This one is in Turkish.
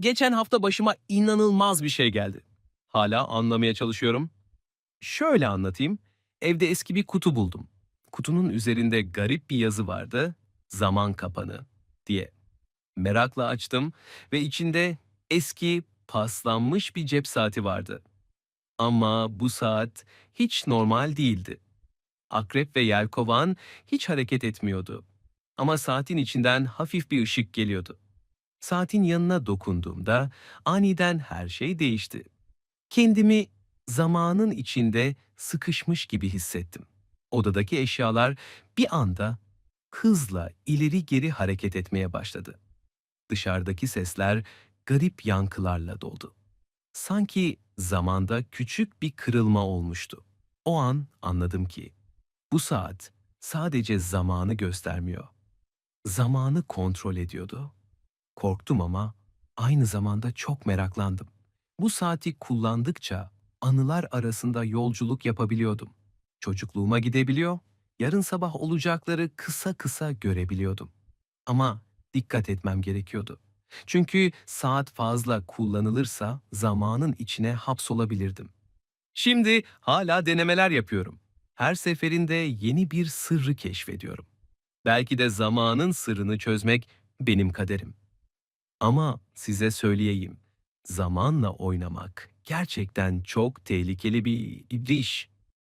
Geçen hafta başıma inanılmaz bir şey geldi. Hala anlamaya çalışıyorum. Şöyle anlatayım. Evde eski bir kutu buldum. Kutunun üzerinde garip bir yazı vardı. Zaman kapanı diye. Merakla açtım ve içinde eski paslanmış bir cep saati vardı. Ama bu saat hiç normal değildi. Akrep ve yelkovan hiç hareket etmiyordu. Ama saatin içinden hafif bir ışık geliyordu. Saatin yanına dokunduğumda aniden her şey değişti. Kendimi zamanın içinde sıkışmış gibi hissettim. Odadaki eşyalar bir anda hızla ileri geri hareket etmeye başladı. Dışarıdaki sesler garip yankılarla doldu. Sanki zamanda küçük bir kırılma olmuştu. O an anladım ki bu saat sadece zamanı göstermiyor. Zamanı kontrol ediyordu. Korktum ama aynı zamanda çok meraklandım. Bu saati kullandıkça anılar arasında yolculuk yapabiliyordum. Çocukluğuma gidebiliyor, yarın sabah olacakları kısa kısa görebiliyordum. Ama dikkat etmem gerekiyordu. Çünkü saat fazla kullanılırsa zamanın içine hapsolabilirdim. Şimdi hala denemeler yapıyorum. Her seferinde yeni bir sırrı keşfediyorum. Belki de zamanın sırrını çözmek benim kaderim. Ama size söyleyeyim, zamanla oynamak gerçekten çok tehlikeli bir iş.